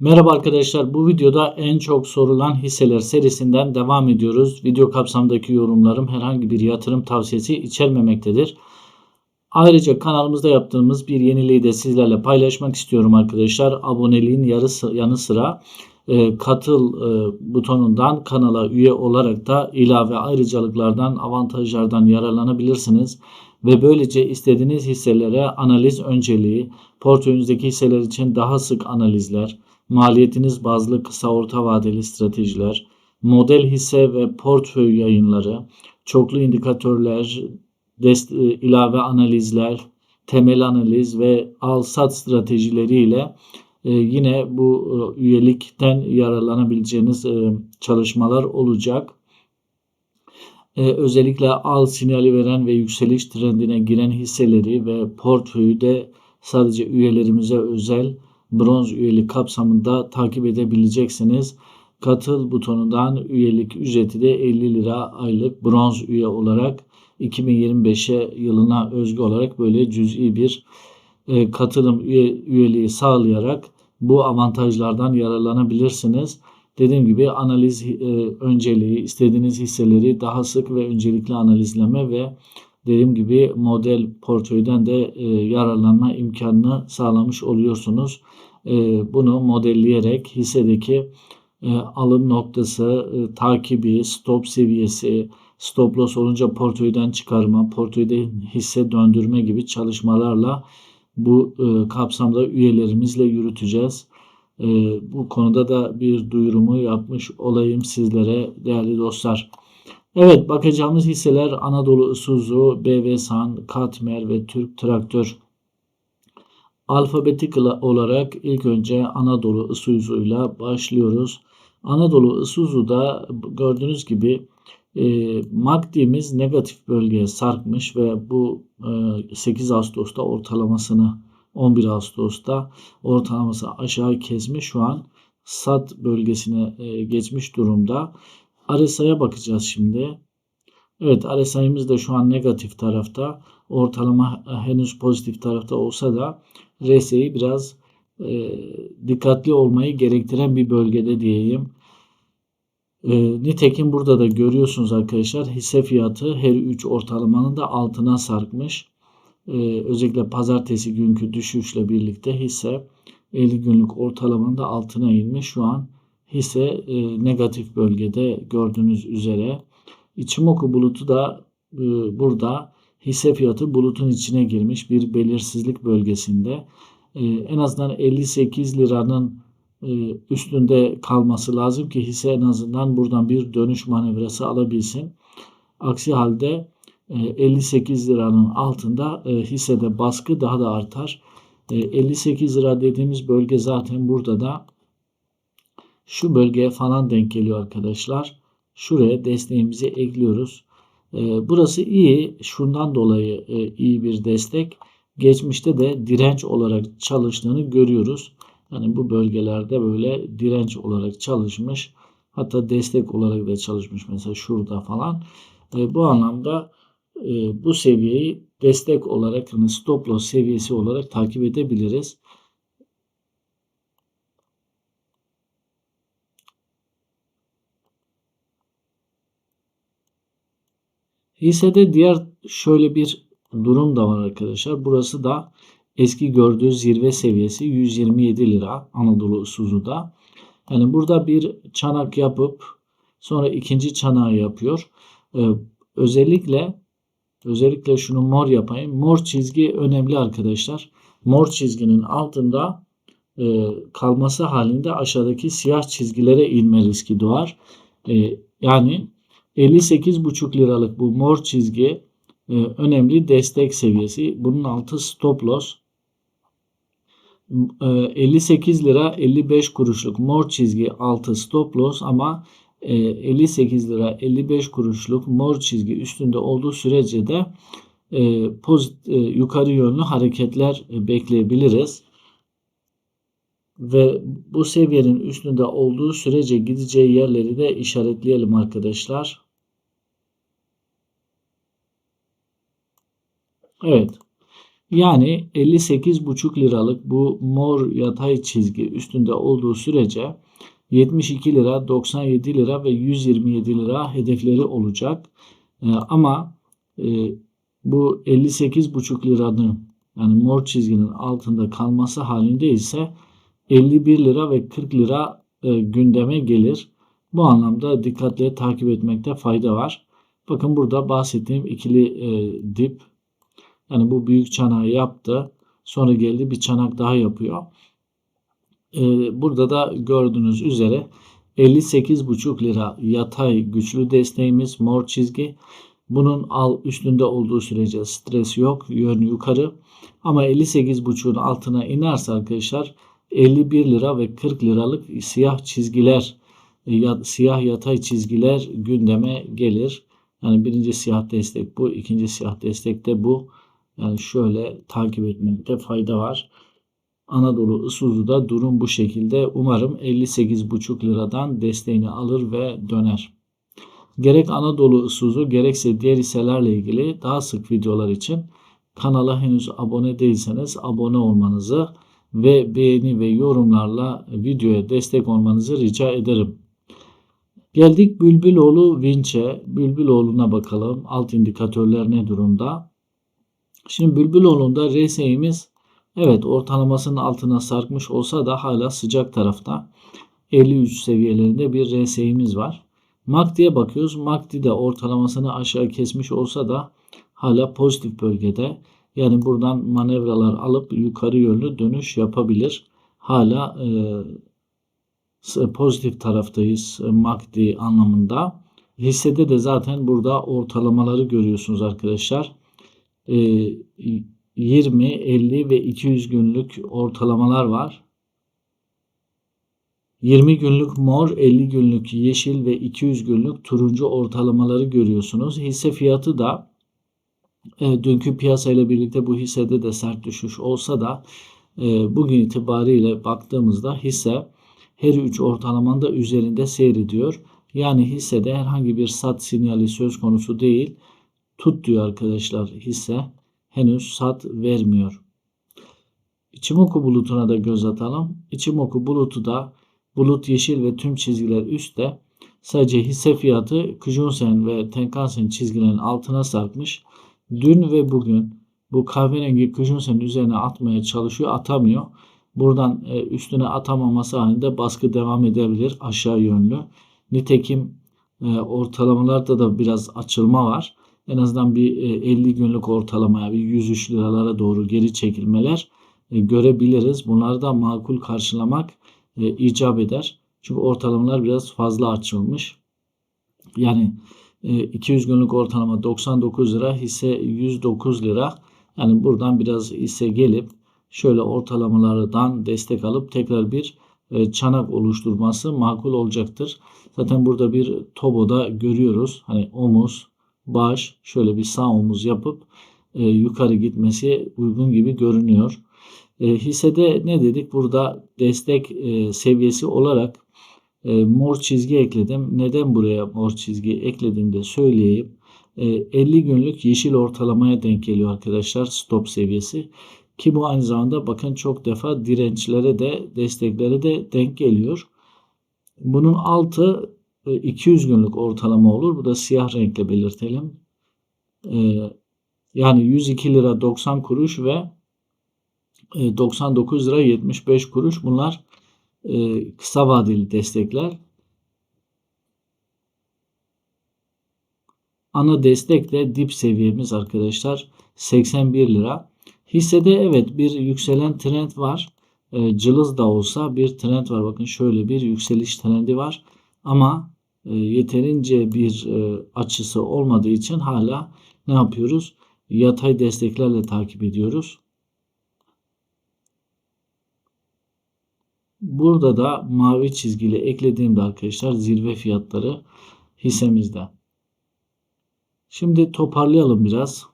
Merhaba arkadaşlar. Bu videoda en çok sorulan hisseler serisinden devam ediyoruz. Video kapsamındaki yorumlarım herhangi bir yatırım tavsiyesi içermemektedir. Ayrıca kanalımızda yaptığımız bir yeniliği de sizlerle paylaşmak istiyorum arkadaşlar. Aboneliğin yarısı, yanı sıra e, katıl e, butonundan kanala üye olarak da ilave ayrıcalıklardan, avantajlardan yararlanabilirsiniz. Ve böylece istediğiniz hisselere analiz önceliği, portföyünüzdeki hisseler için daha sık analizler, maliyetiniz bazlı kısa orta vadeli stratejiler, model hisse ve portföy yayınları, çoklu indikatörler, e, ilave analizler, temel analiz ve al sat stratejileriyle e, yine bu e, üyelikten yararlanabileceğiniz çalışmalar olacak. Özellikle al sinyali veren ve yükseliş trendine giren hisseleri ve portföyü de sadece üyelerimize özel bronz üyelik kapsamında takip edebileceksiniz. Katıl butonundan üyelik ücreti de 50 lira aylık bronz üye olarak 2025'e yılına özgü olarak böyle cüz'i bir e, katılım üye, üyeliği sağlayarak bu avantajlardan yararlanabilirsiniz. Dediğim gibi analiz e, önceliği, istediğiniz hisseleri daha sık ve öncelikli analizleme ve dediğim gibi model portföyden de e, yararlanma imkanını sağlamış oluyorsunuz. E, bunu modelleyerek hissedeki e, alım noktası, e, takibi, stop seviyesi, stop loss olunca portföyden çıkarma, portföyde hisse döndürme gibi çalışmalarla bu kapsamda üyelerimizle yürüteceğiz. Bu konuda da bir duyurumu yapmış olayım sizlere değerli dostlar. Evet bakacağımız hisseler Anadolu Isuzu, BV-San, Katmer ve Türk Traktör. Alfabetik olarak ilk önce Anadolu Isuzu ile başlıyoruz. Anadolu Isuzu'da gördüğünüz gibi e, MACD'miz negatif bölgeye sarkmış ve bu e, 8 Ağustos'ta ortalamasını 11 Ağustos'ta ortalaması aşağı kesmiş. Şu an SAT bölgesine e, geçmiş durumda. RSI'ye bakacağız şimdi. Evet RSI'miz de şu an negatif tarafta. Ortalama henüz pozitif tarafta olsa da RSI biraz e, dikkatli olmayı gerektiren bir bölgede diyeyim. E, nitekim burada da görüyorsunuz arkadaşlar hisse fiyatı her 3 ortalamanın da altına sarkmış. E, özellikle pazartesi günkü düşüşle birlikte hisse 50 günlük ortalamanın da altına inmiş. Şu an hisse e, negatif bölgede gördüğünüz üzere. İçimoku bulutu da e, burada hisse fiyatı bulutun içine girmiş bir belirsizlik bölgesinde. E, en azından 58 liranın e, üstünde kalması lazım ki hisse en azından buradan bir dönüş manevrası alabilsin. Aksi halde e, 58 liranın altında e, hissede baskı daha da artar. E, 58 lira dediğimiz bölge zaten burada da şu bölgeye falan denk geliyor arkadaşlar. Şuraya desteğimizi ekliyoruz. Ee, burası iyi. Şundan dolayı e, iyi bir destek. Geçmişte de direnç olarak çalıştığını görüyoruz. Yani bu bölgelerde böyle direnç olarak çalışmış. Hatta destek olarak da çalışmış. Mesela şurada falan. E, bu anlamda e, bu seviyeyi destek olarak yani stop loss seviyesi olarak takip edebiliriz. Hissede diğer şöyle bir durum da var arkadaşlar. Burası da eski gördüğü zirve seviyesi 127 lira Anadolu Suzu'da. Yani burada bir çanak yapıp sonra ikinci çanağı yapıyor. Ee, özellikle özellikle şunu mor yapayım. Mor çizgi önemli arkadaşlar. Mor çizginin altında e, kalması halinde aşağıdaki siyah çizgilere inme riski doğar. E, yani 58,5 liralık bu mor çizgi e, önemli destek seviyesi. Bunun altı stop loss. E, 58 lira 55 kuruşluk mor çizgi altı stop loss ama e, 58 lira 55 kuruşluk mor çizgi üstünde olduğu sürece de e, e, yukarı yönlü hareketler e, bekleyebiliriz. Ve bu seviyenin üstünde olduğu sürece gideceği yerleri de işaretleyelim arkadaşlar. Evet. Yani 58,5 liralık bu mor yatay çizgi üstünde olduğu sürece 72 lira, 97 lira ve 127 lira hedefleri olacak. Ee, ama e, bu 58,5 liranın yani mor çizginin altında kalması halinde ise 51 lira ve 40 lira e, gündeme gelir. Bu anlamda dikkatle takip etmekte fayda var. Bakın burada bahsettiğim ikili e, dip yani bu büyük çanağı yaptı. Sonra geldi bir çanak daha yapıyor. E, burada da gördüğünüz üzere 58,5 lira yatay güçlü desteğimiz mor çizgi. Bunun al üstünde olduğu sürece stres yok. Yön yukarı. Ama 58,5'un altına inerse arkadaşlar 51 lira ve 40 liralık siyah çizgiler ya, siyah yatay çizgiler gündeme gelir. Yani birinci siyah destek bu, ikinci siyah destek de bu. Yani şöyle takip etmekte fayda var. Anadolu Isuzu'da durum bu şekilde. Umarım 58,5 liradan desteğini alır ve döner. Gerek Anadolu Isuzu gerekse diğer hisselerle ilgili daha sık videolar için kanala henüz abone değilseniz abone olmanızı ve beğeni ve yorumlarla videoya destek olmanızı rica ederim. Geldik Bülbüloğlu Vinç'e. Bülbüloğlu'na bakalım. Alt indikatörler ne durumda? Şimdi Bülbüloğlu'nda RSI'miz evet ortalamasının altına sarkmış olsa da hala sıcak tarafta. 53 seviyelerinde bir RSI'miz var. MACD'ye bakıyoruz. MACD de ortalamasını aşağı kesmiş olsa da hala pozitif bölgede. Yani buradan manevralar alıp yukarı yönlü dönüş yapabilir. Hala e, pozitif taraftayız e, MACD anlamında. Hissede de zaten burada ortalamaları görüyorsunuz arkadaşlar. E, 20, 50 ve 200 günlük ortalamalar var. 20 günlük mor, 50 günlük yeşil ve 200 günlük turuncu ortalamaları görüyorsunuz. Hisse fiyatı da e, dünkü piyasayla birlikte bu hissede de sert düşüş olsa da e, bugün itibariyle baktığımızda hisse her üç ortalamanın da üzerinde seyrediyor. Yani hissede herhangi bir sat sinyali söz konusu değil. Tut diyor arkadaşlar hisse. Henüz sat vermiyor. İçimoku bulutuna da göz atalım. İçimoku bulutu da bulut yeşil ve tüm çizgiler üstte. Sadece hisse fiyatı Kijunsen ve Tenkan-sen çizgilerin altına sarkmış. Dün ve bugün bu kahverengi Kijunsen üzerine atmaya çalışıyor, atamıyor. Buradan e, üstüne atamaması halinde baskı devam edebilir aşağı yönlü. Nitekim e, ortalamalarda da biraz açılma var. En azından bir 50 günlük ortalamaya bir 103 liralara doğru geri çekilmeler e, görebiliriz. Bunları da makul karşılamak icap eder. Çünkü ortalamalar biraz fazla açılmış. Yani 200 günlük ortalama 99 lira, hisse 109 lira. Yani buradan biraz hisse gelip şöyle ortalamalardan destek alıp tekrar bir çanak oluşturması makul olacaktır. Zaten burada bir toboda görüyoruz. Hani omuz, baş şöyle bir sağ omuz yapıp yukarı gitmesi uygun gibi görünüyor. hissede ne dedik? Burada destek seviyesi olarak e, mor çizgi ekledim. Neden buraya mor çizgi eklediğimde söyleyeyim. E, 50 günlük yeşil ortalamaya denk geliyor arkadaşlar stop seviyesi. Ki bu aynı zamanda bakın çok defa dirençlere de desteklere de denk geliyor. Bunun altı 200 e, günlük ortalama olur. Bu da siyah renkle belirtelim. E, yani 102 lira 90 kuruş ve 99 e, lira 75 kuruş. Bunlar kısa vadeli destekler. Ana destek de dip seviyemiz arkadaşlar 81 lira. Hissede evet bir yükselen trend var. Cılız da olsa bir trend var. Bakın şöyle bir yükseliş trendi var. Ama yeterince bir e, açısı olmadığı için hala ne yapıyoruz? Yatay desteklerle takip ediyoruz. Burada da mavi çizgili eklediğimde arkadaşlar zirve fiyatları hissemizde. Şimdi toparlayalım biraz.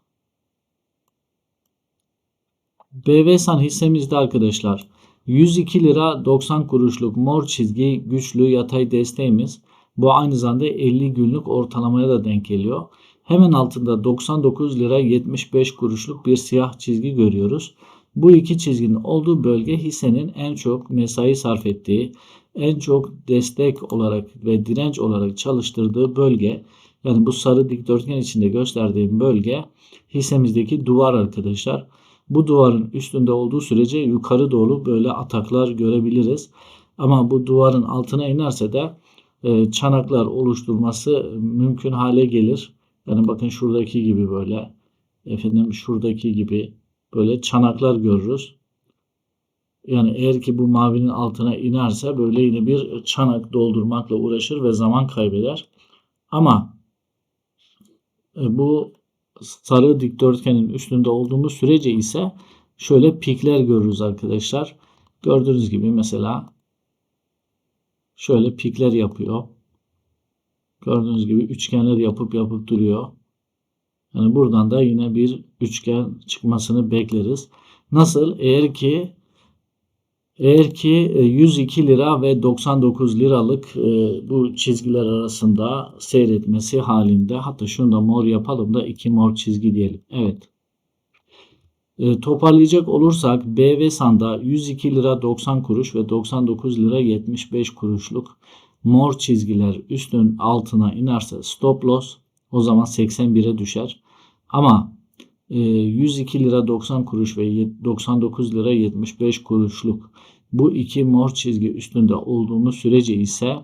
BVSAN hissemizde arkadaşlar 102 lira 90 kuruşluk mor çizgi güçlü yatay desteğimiz. Bu aynı zamanda 50 günlük ortalamaya da denk geliyor. Hemen altında 99 lira 75 kuruşluk bir siyah çizgi görüyoruz. Bu iki çizginin olduğu bölge hissenin en çok mesai sarf ettiği, en çok destek olarak ve direnç olarak çalıştırdığı bölge. Yani bu sarı dikdörtgen içinde gösterdiğim bölge hissemizdeki duvar arkadaşlar. Bu duvarın üstünde olduğu sürece yukarı doğru böyle ataklar görebiliriz. Ama bu duvarın altına inerse de çanaklar oluşturması mümkün hale gelir. Yani bakın şuradaki gibi böyle efendim şuradaki gibi böyle çanaklar görürüz. Yani eğer ki bu mavinin altına inerse böyle yine bir çanak doldurmakla uğraşır ve zaman kaybeder. Ama e, bu sarı dikdörtgenin üstünde olduğumuz sürece ise şöyle pikler görürüz arkadaşlar. Gördüğünüz gibi mesela şöyle pikler yapıyor. Gördüğünüz gibi üçgenler yapıp yapıp duruyor. Yani buradan da yine bir üçgen çıkmasını bekleriz. Nasıl? Eğer ki eğer ki 102 e, lira ve 99 liralık e, bu çizgiler arasında seyretmesi halinde hatta şunu da mor yapalım da iki mor çizgi diyelim. Evet. E, toparlayacak olursak B ve Sanda 102 lira 90 kuruş ve 99 lira 75 kuruşluk mor çizgiler üstün altına inerse stop loss o zaman 81'e düşer. Ama 102 lira 90 kuruş ve 99 lira 75 kuruşluk bu iki mor çizgi üstünde olduğumuz sürece ise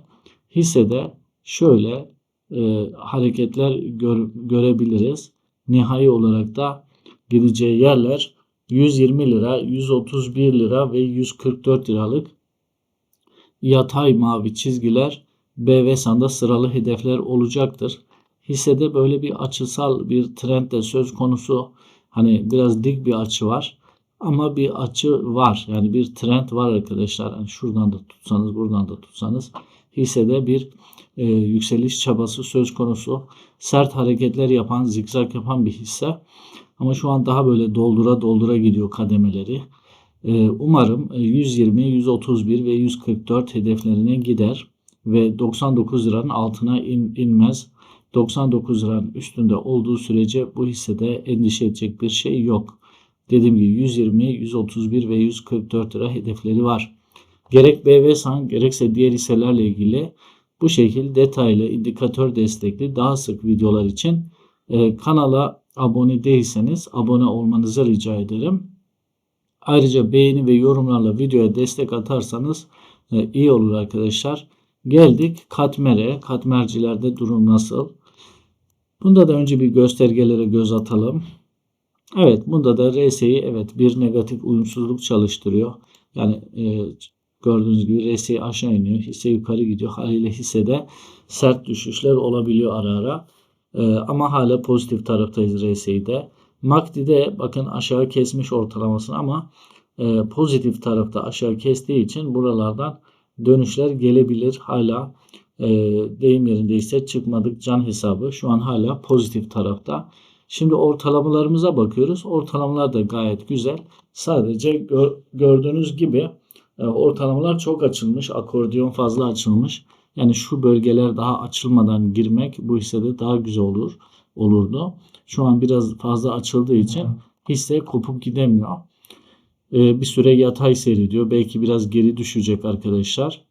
hissede şöyle e, hareketler gör, görebiliriz. Nihai olarak da gideceği yerler 120 lira, 131 lira ve 144 liralık yatay mavi çizgiler B ve Sanda sıralı hedefler olacaktır. Hissede böyle bir açısal bir trend de söz konusu. Hani biraz dik bir açı var. Ama bir açı var. Yani bir trend var arkadaşlar. Yani şuradan da tutsanız buradan da tutsanız hissede bir e, yükseliş çabası söz konusu. Sert hareketler yapan, zikzak yapan bir hisse. Ama şu an daha böyle doldura doldura gidiyor kademeleri. E, umarım 120, 131 ve 144 hedeflerine gider ve 99 liranın altına in, inmez. 99 liranın üstünde olduğu sürece bu hissede endişe edecek bir şey yok. Dediğim gibi 120, 131 ve 144 lira hedefleri var. Gerek BVSAN gerekse diğer hisselerle ilgili bu şekilde detaylı indikatör destekli daha sık videolar için e, kanala abone değilseniz abone olmanızı rica ederim. Ayrıca beğeni ve yorumlarla videoya destek atarsanız e, iyi olur arkadaşlar. Geldik katmere. Katmercilerde durum nasıl? Bunda da önce bir göstergelere göz atalım. Evet bunda da RSI evet bir negatif uyumsuzluk çalıştırıyor. Yani e, gördüğünüz gibi RSI aşağı iniyor. Hisse yukarı gidiyor. Haliyle hissede sert düşüşler olabiliyor ara ara. E, ama hala pozitif taraftayız RSI'de. MACD'de bakın aşağı kesmiş ortalamasını ama e, pozitif tarafta aşağı kestiği için buralardan dönüşler gelebilir. Hala e, deyim yerindeyse çıkmadık can hesabı şu an hala pozitif tarafta. Şimdi ortalamalarımıza bakıyoruz. Ortalamalar da gayet güzel. Sadece gör, gördüğünüz gibi e, ortalamalar çok açılmış. Akordiyon fazla açılmış. Yani şu bölgeler daha açılmadan girmek bu hissede daha güzel olur olurdu. Şu an biraz fazla açıldığı için hisse kopup gidemiyor. Ee, bir süre yatay seyrediyor. Belki biraz geri düşecek arkadaşlar.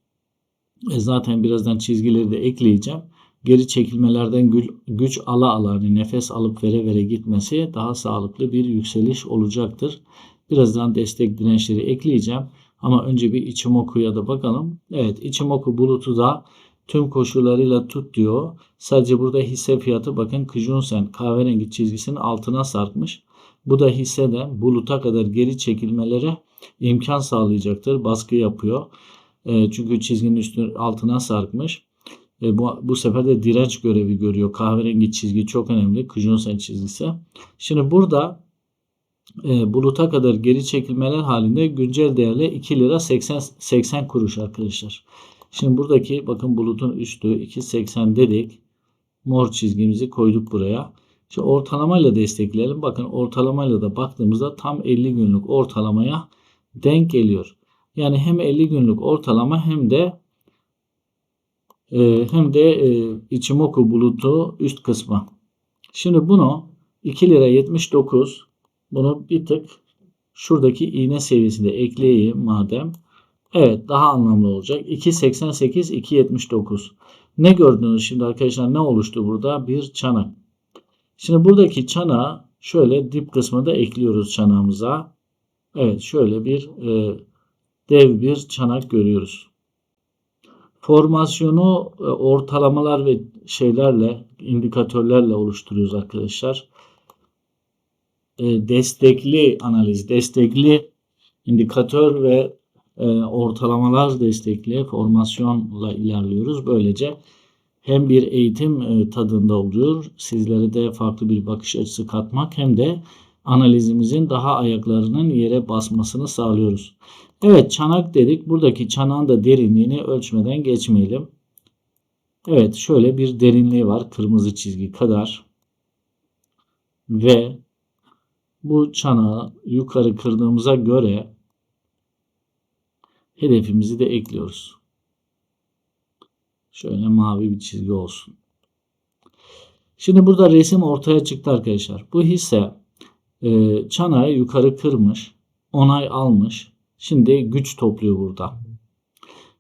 E zaten birazdan çizgileri de ekleyeceğim. Geri çekilmelerden güç ala ala hani nefes alıp vere vere gitmesi daha sağlıklı bir yükseliş olacaktır. Birazdan destek dirençleri ekleyeceğim. Ama önce bir Ichimoku'ya da bakalım. Evet Ichimoku bulutu da tüm koşullarıyla tut diyor. Sadece burada hisse fiyatı bakın Kijunsen kahverengi çizgisinin altına sarkmış. Bu da hisseden buluta kadar geri çekilmelere imkan sağlayacaktır. Baskı yapıyor. E, çünkü çizginin üstü altına sarkmış. E, bu, bu sefer de direnç görevi görüyor. Kahverengi çizgi çok önemli. Kijunsen çizgisi. Şimdi burada e, buluta kadar geri çekilmeler halinde güncel değerle 2 lira 80, 80 kuruş arkadaşlar. Şimdi buradaki bakın bulutun üstü 2.80 dedik. Mor çizgimizi koyduk buraya. Şimdi ortalamayla destekleyelim. Bakın ortalamayla da baktığımızda tam 50 günlük ortalamaya denk geliyor. Yani hem 50 günlük ortalama hem de e, hem de e, Ichimoku bulutu üst kısmı. Şimdi bunu 2 lira 79 bunu bir tık şuradaki iğne seviyesinde ekleyeyim madem. Evet daha anlamlı olacak. 2.88 2.79. Ne gördünüz şimdi arkadaşlar ne oluştu burada? Bir çanak. Şimdi buradaki çanağı şöyle dip kısmında ekliyoruz çanağımıza. Evet şöyle bir e, dev bir çanak görüyoruz. Formasyonu e, ortalamalar ve şeylerle, indikatörlerle oluşturuyoruz arkadaşlar. E, destekli analiz, destekli indikatör ve e, ortalamalar destekli formasyonla ilerliyoruz. Böylece hem bir eğitim tadında oluyor, sizlere de farklı bir bakış açısı katmak hem de analizimizin daha ayaklarının yere basmasını sağlıyoruz. Evet çanak dedik. Buradaki çanağın da derinliğini ölçmeden geçmeyelim. Evet şöyle bir derinliği var. Kırmızı çizgi kadar. Ve bu çanağı yukarı kırdığımıza göre hedefimizi de ekliyoruz. Şöyle mavi bir çizgi olsun. Şimdi burada resim ortaya çıktı arkadaşlar. Bu hisse e, çanağı yukarı kırmış, onay almış. Şimdi güç topluyor burada.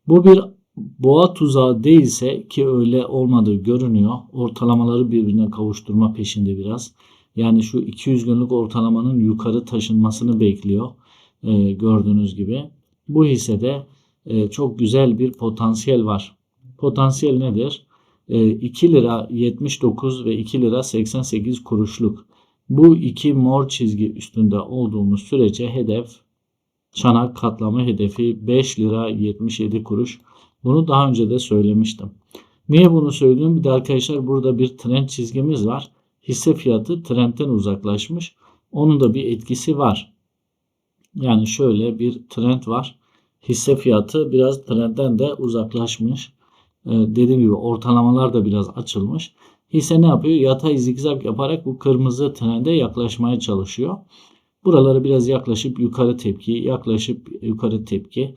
Bu bir boğa tuzağı değilse ki öyle olmadığı görünüyor. Ortalamaları birbirine kavuşturma peşinde biraz. Yani şu 200 günlük ortalamanın yukarı taşınmasını bekliyor. E, gördüğünüz gibi. Bu hissede e, çok güzel bir potansiyel var. Potansiyel nedir? E, 2 lira 79 ve 2 lira 88 kuruşluk. Bu iki mor çizgi üstünde olduğumuz sürece hedef çanak katlama hedefi 5 lira 77 kuruş. Bunu daha önce de söylemiştim. Niye bunu söylüyorum? Bir de arkadaşlar burada bir trend çizgimiz var. Hisse fiyatı trendten uzaklaşmış. Onun da bir etkisi var. Yani şöyle bir trend var. Hisse fiyatı biraz trendten de uzaklaşmış. Ee, dediğim gibi ortalamalar da biraz açılmış. Hisse ne yapıyor? Yatay zigzag yaparak bu kırmızı trende yaklaşmaya çalışıyor. Buralara biraz yaklaşıp yukarı tepki, yaklaşıp yukarı tepki.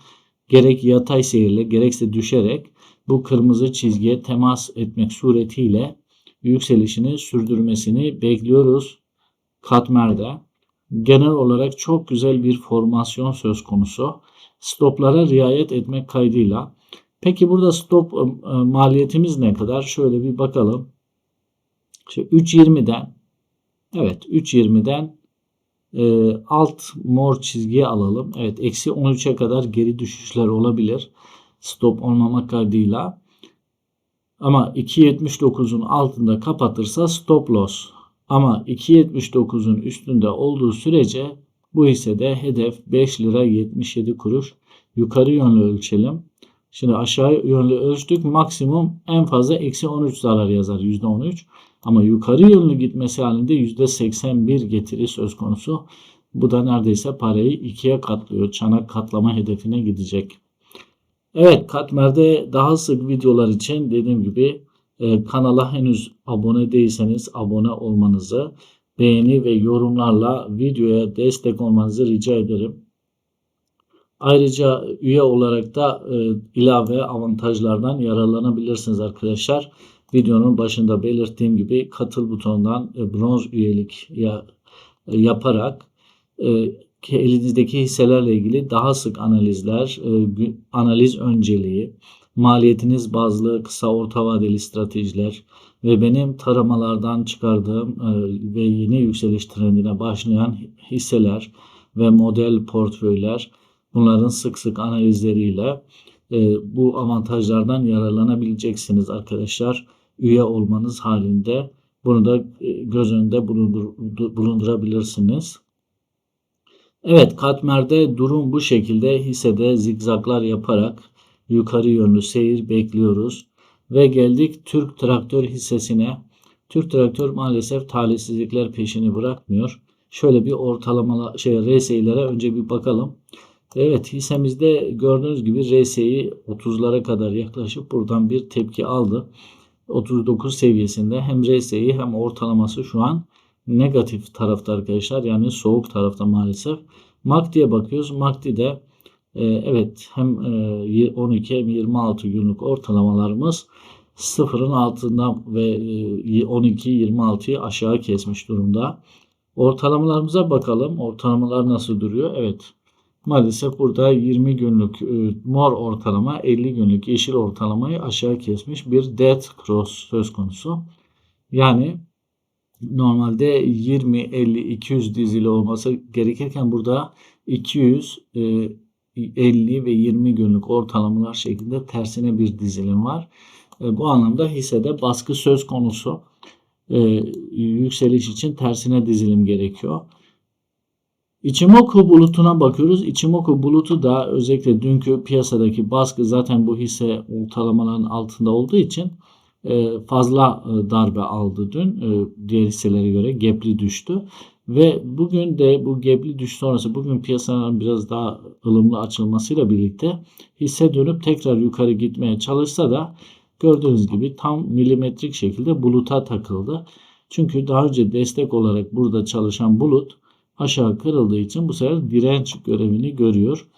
Gerek yatay seyirle gerekse düşerek bu kırmızı çizgiye temas etmek suretiyle yükselişini sürdürmesini bekliyoruz katmerde. Genel olarak çok güzel bir formasyon söz konusu. Stoplara riayet etmek kaydıyla. Peki burada stop ıı, ıı, maliyetimiz ne kadar? Şöyle bir bakalım. İşte 3.20'den evet 3.20'den e, alt mor çizgiye alalım. Evet eksi 13'e kadar geri düşüşler olabilir. Stop olmamak kaydıyla. Ama 2.79'un altında kapatırsa stop loss. Ama 2.79'un üstünde olduğu sürece bu hissede hedef 5 lira 77 kuruş. Yukarı yönlü ölçelim. Şimdi aşağı yönlü ölçtük. Maksimum en fazla eksi 13 zarar yazar. %13. Ama yukarı yönlü gitmesi halinde %81 getiri söz konusu. Bu da neredeyse parayı ikiye katlıyor. Çanak katlama hedefine gidecek. Evet katmerde daha sık videolar için dediğim gibi e, kanala henüz abone değilseniz abone olmanızı, beğeni ve yorumlarla videoya destek olmanızı rica ederim. Ayrıca üye olarak da e, ilave avantajlardan yararlanabilirsiniz arkadaşlar. Videonun başında belirttiğim gibi katıl butonundan e, bronz üyelik ya, e, yaparak e, elinizdeki hisselerle ilgili daha sık analizler, e, analiz önceliği, maliyetiniz bazlı kısa orta vadeli stratejiler ve benim taramalardan çıkardığım e, ve yeni yükseliş trendine başlayan hisseler ve model portföyler bunların sık sık analizleriyle e, bu avantajlardan yararlanabileceksiniz arkadaşlar üye olmanız halinde bunu da göz önünde bulundurabilirsiniz. Evet katmerde durum bu şekilde hissede zigzaglar yaparak yukarı yönlü seyir bekliyoruz. Ve geldik Türk Traktör hissesine. Türk Traktör maalesef talihsizlikler peşini bırakmıyor. Şöyle bir ortalama şey RSI'lere önce bir bakalım. Evet hissemizde gördüğünüz gibi RSI 30'lara kadar yaklaşıp buradan bir tepki aldı. 39 seviyesinde hem RSI hem ortalaması şu an negatif tarafta arkadaşlar. Yani soğuk tarafta maalesef. MACD'ye bakıyoruz. MACD'de e, evet hem e, 12 hem 26 günlük ortalamalarımız sıfırın altında ve e, 12-26'yı aşağı kesmiş durumda. Ortalamalarımıza bakalım. Ortalamalar nasıl duruyor? Evet. Maalesef burada 20 günlük e, mor ortalama 50 günlük yeşil ortalamayı aşağı kesmiş bir dead cross söz konusu. Yani normalde 20, 50, 200 dizili olması gerekirken burada 200, 50 ve 20 günlük ortalamalar şeklinde tersine bir dizilim var. E, bu anlamda hissede baskı söz konusu. E, yükseliş için tersine dizilim gerekiyor. Ichimoku bulutuna bakıyoruz. Ichimoku bulutu da özellikle dünkü piyasadaki baskı zaten bu hisse ortalamaların altında olduğu için e, fazla darbe aldı dün. Diğer hisselere göre gepli düştü. Ve bugün de bu gepli düş sonrası bugün piyasanın biraz daha ılımlı açılmasıyla birlikte hisse dönüp tekrar yukarı gitmeye çalışsa da gördüğünüz gibi tam milimetrik şekilde buluta takıldı. Çünkü daha önce destek olarak burada çalışan bulut aşağı kırıldığı için bu sefer direnç görevini görüyor.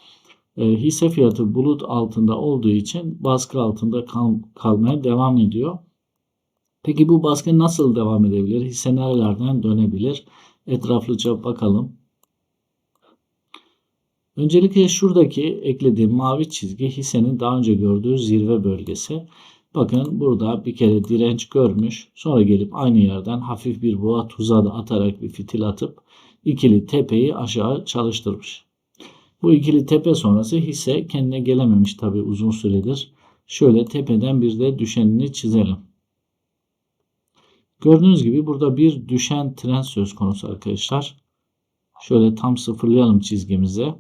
E, hisse fiyatı bulut altında olduğu için baskı altında kal kalmaya devam ediyor. Peki bu baskı nasıl devam edebilir? Hisse nerelerden dönebilir? Etraflıca bakalım. Öncelikle şuradaki eklediğim mavi çizgi hissenin daha önce gördüğü zirve bölgesi. Bakın burada bir kere direnç görmüş. Sonra gelip aynı yerden hafif bir boğa tuzağı da atarak bir fitil atıp ikili tepeyi aşağı çalıştırmış. Bu ikili tepe sonrası hisse kendine gelememiş tabi uzun süredir. Şöyle tepeden bir de düşenini çizelim. Gördüğünüz gibi burada bir düşen trend söz konusu arkadaşlar. Şöyle tam sıfırlayalım çizgimizi.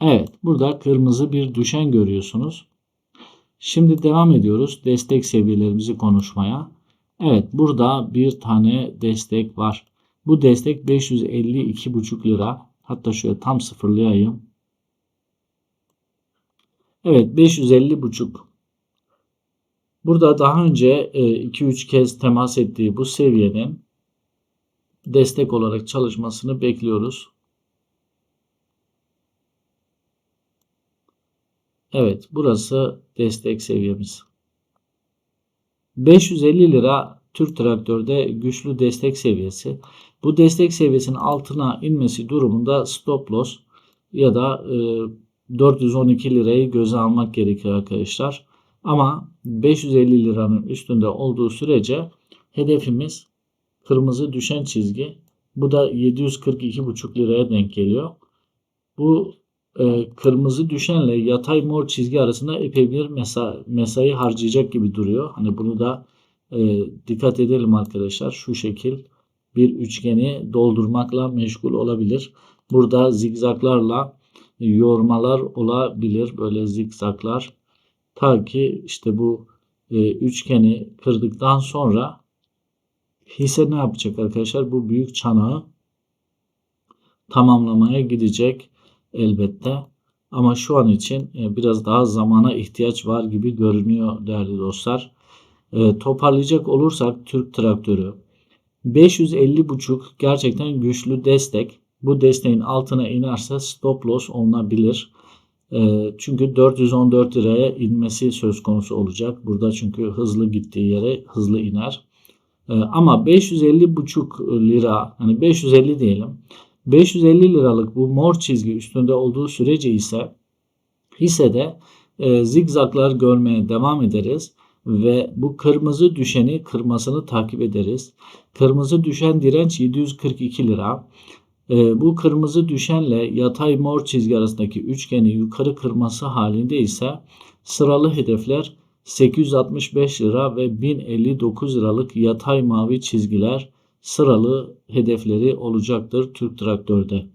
Evet burada kırmızı bir düşen görüyorsunuz. Şimdi devam ediyoruz destek seviyelerimizi konuşmaya. Evet burada bir tane destek var. Bu destek 552,5 lira. Hatta şöyle tam sıfırlayayım. Evet 550 buçuk. Burada daha önce 2-3 e, kez temas ettiği bu seviyenin destek olarak çalışmasını bekliyoruz. Evet burası destek seviyemiz. 550 lira Türk traktörde güçlü destek seviyesi. Bu destek seviyesinin altına inmesi durumunda stop loss ya da e, 412 lirayı göze almak gerekiyor arkadaşlar. Ama 550 liranın üstünde olduğu sürece hedefimiz kırmızı düşen çizgi. Bu da 742,5 liraya denk geliyor. Bu e, kırmızı düşenle yatay mor çizgi arasında epey bir mesa mesai harcayacak gibi duruyor. Hani bunu da e, dikkat edelim arkadaşlar. Şu şekil bir üçgeni doldurmakla meşgul olabilir. Burada zigzaklarla yormalar olabilir. Böyle zikzaklar. Ta ki işte bu e, üçgeni kırdıktan sonra hisse ne yapacak arkadaşlar? Bu büyük çanağı tamamlamaya gidecek elbette. Ama şu an için e, biraz daha zamana ihtiyaç var gibi görünüyor değerli dostlar. E, toparlayacak olursak Türk traktörü 550.5 gerçekten güçlü destek. Bu desteğin altına inerse stop loss olunabilir. E, çünkü 414 liraya inmesi söz konusu olacak. Burada çünkü hızlı gittiği yere hızlı iner. E, ama 550,5 lira hani 550 diyelim. 550 liralık bu mor çizgi üstünde olduğu sürece ise hissede e, zigzaklar görmeye devam ederiz ve bu kırmızı düşeni kırmasını takip ederiz. Kırmızı düşen direnç 742 lira. E, bu kırmızı düşenle yatay mor çizgi arasındaki üçgeni yukarı kırması halinde ise sıralı hedefler 865 lira ve 1059 liralık yatay mavi çizgiler sıralı hedefleri olacaktır Türk Traktör'de.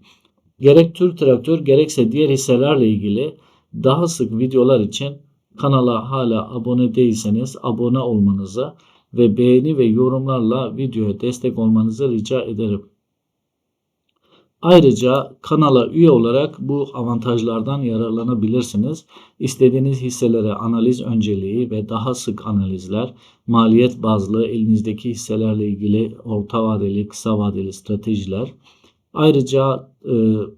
Gerek Türk Traktör gerekse diğer hisselerle ilgili daha sık videolar için kanala hala abone değilseniz abone olmanızı ve beğeni ve yorumlarla videoya destek olmanızı rica ederim. Ayrıca kanala üye olarak bu avantajlardan yararlanabilirsiniz. İstediğiniz hisselere analiz önceliği ve daha sık analizler, maliyet bazlı elinizdeki hisselerle ilgili orta vadeli, kısa vadeli stratejiler Ayrıca e,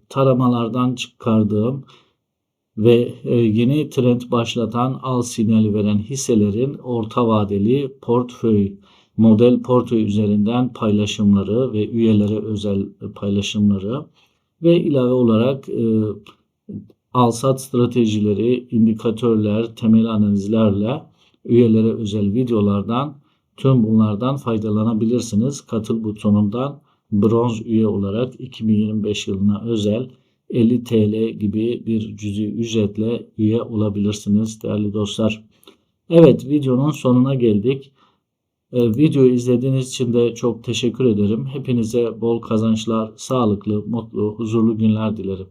taramalardan çıkardığım ve e, yeni trend başlatan al sinyali veren hisselerin orta vadeli portföy model portföy üzerinden paylaşımları ve üyelere özel paylaşımları ve ilave olarak e, al-sat stratejileri, indikatörler, temel analizlerle üyelere özel videolardan tüm bunlardan faydalanabilirsiniz. Katıl butonundan bronz üye olarak 2025 yılına özel 50 TL gibi bir cüzi ücretle üye olabilirsiniz değerli dostlar. Evet videonun sonuna geldik. Ee, videoyu izlediğiniz için de çok teşekkür ederim. Hepinize bol kazançlar, sağlıklı, mutlu, huzurlu günler dilerim.